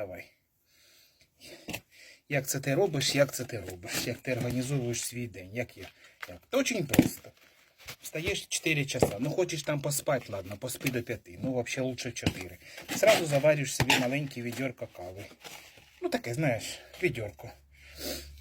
Давай. Як це ти робиш, як це ти робиш, як ти організовуєш свій день, як я. Як? Це дуже просто. Встаєш 4 часа. Ну, хочеш там поспати, ладно, поспи до 5. Ну, взагалі лучше 4. Сразу заварюєш собі маленьке відьорко кави. Ну, таке, знаєш, відьорко.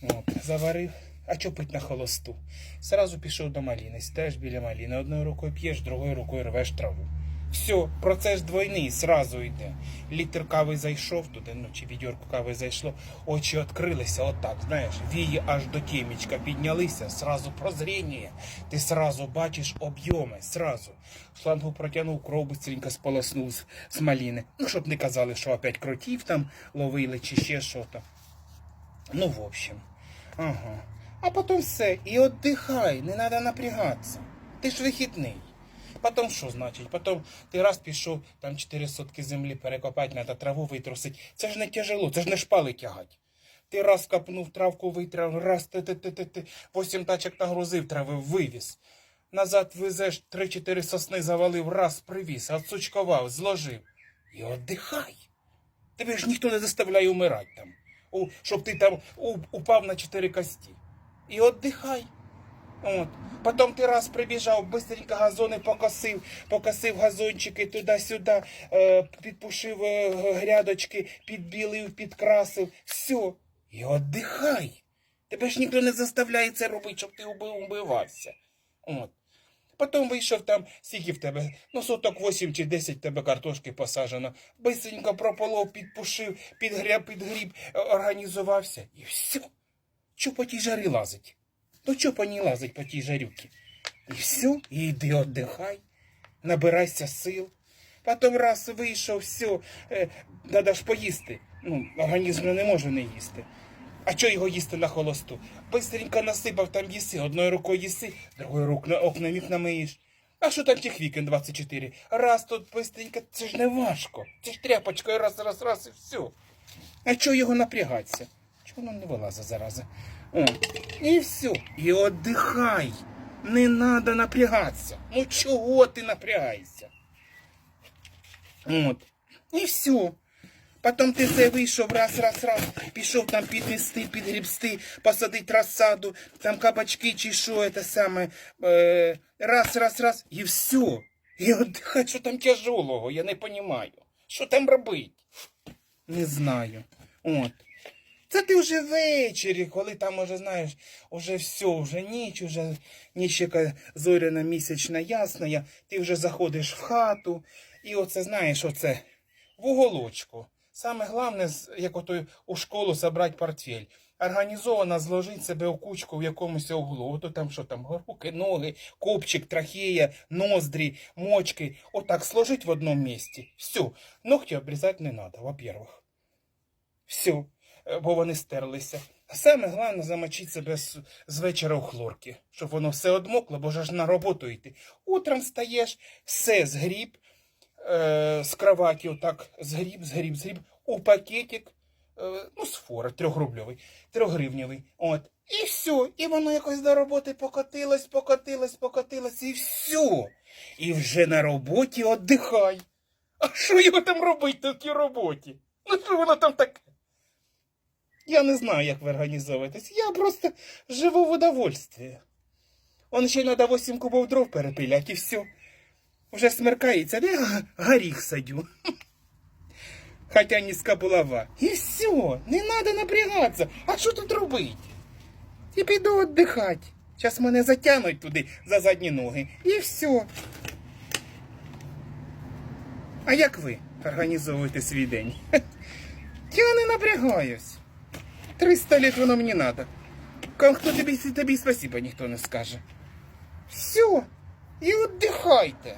От, заварив. А що пить на холосту? Сразу пішов до маліни, стаєш біля маліни, одною рукою п'єш, другою рукою рвеш траву. Все, процес двойний, сразу йде. Літр кави зайшов туди, ну чи відьорку кави зайшло, очі відкрилися, отак, знаєш, вії аж до темечка піднялися, сразу прозріння. Ти сразу бачиш об'єми, сразу. Шлангу протягнув, кров быстренько сполоснув з, з маліни. Ну, щоб не казали, що опять кротів там ловили чи ще що то. Ну, в общем. Ага. А потім все. І отдихай, не треба напрягатися. Ти ж вихідний. Потім що значить? Потім ти раз пішов, там 4 сотки землі перекопати, треба траву витрусити. Це ж не тяжело, це ж не шпали тягать. Ти раз копнув, травку витрав, раз ти ти ти ти ти восім тачок нагрузив, трави вивіз. Назад везеш 3-4 сосни завалив, раз привіз, отсучкував, зложив. І отдихай. Тебе ж ніхто не заставляє умирати там. У, щоб ти там упав на чотири кості. І отдихай. От. Потім ти раз прибіжав, быстренько газони покосив, покосив газончики туди-сюди, е, підпушив е, грядочки, підбілив, підкрасив. Все. І отдихай. Тебе ж ніхто не заставляє це робити, щоб ти уби- убивався. От. Потім вийшов там, скільки в тебе, ну соток 8 чи 10 тебе картошки посаджено. Бисенько прополов, підпушив, підгріб, підгріб, е, організувався. І все. Чо по тій жарі лазить? Ну чо по ній лазить по тій жарюки? І все, і йди отдихай, набирайся сил. Потім раз вийшов, все, треба ж поїсти. Ну, організм не може не їсти. А чого його їсти на холосту? Бистренько насипав там їси, одною рукою їси, другою рукою окна вікна миєш. А що там тих вікон 24? Раз тут бистренько, це ж не важко. Це ж тряпочкою раз, раз, раз і все. А чого його напрягатися? Чого воно не вилазить зараза? О, і все. І отдихай. Не треба напрягатися. Ну чого ти напрягаєшся? От. І все. Потім ти це вийшов раз, раз, раз, пішов там підмісти, підгрібсти, посадити розсаду, там кабачки чи що, це саме. Е, раз, раз, раз, і все. І отдихай, що там тяжелого, я не розумію. Що там робити? Не знаю. От. Це ти вже ввечері, коли там уже, знаєш, уже все, вже ніч, уже ніч яка зоряна місячна ясна, ти вже заходиш в хату, і оце, знаєш, оце в уголочку. Саме головне, як ото у школу забрати портфель. Організовано зложити себе у кучку в якомусь углу. Ото там що там, руки, ноги, копчик, трахея, ноздрі, мочки. Отак сложить в одному місці. Все. Ногті обрізати не треба, во-первых. Все. Е, Бо вони стерлися. Саме головне замочити себе з, вечора у хлорки, щоб воно все одмокло, бо ж на роботу йти. Утром стаєш, все згріб, е, з кроваті отак згріб, згріб, згріб, у пакетик, е, ну, з фори, трьохрубльовий, трьохгривневий. От. І все. І воно якось до роботи покотилось, покотилось, покотилось, і все. І вже на роботі віддихай. А що його там робити на тій роботі? Ну що воно там таке? Я не знаю, як ви організовуєтесь. Я просто живу в удовольствии. Он ще треба 8 кубов дров перепилять і все. Вже смеркається, де я горіх садю. Хотя низька булава. І все, не треба напрягатися. А що тут робити? І піду віддихати. Зараз мене затягнуть туди за задні ноги. І все. А як ви організовуєте свій день? Я не напрягаюсь. 300 лет воно мені надо. Хто тобі, тобі спасіба ніхто не скаже. Все. І віддихайте.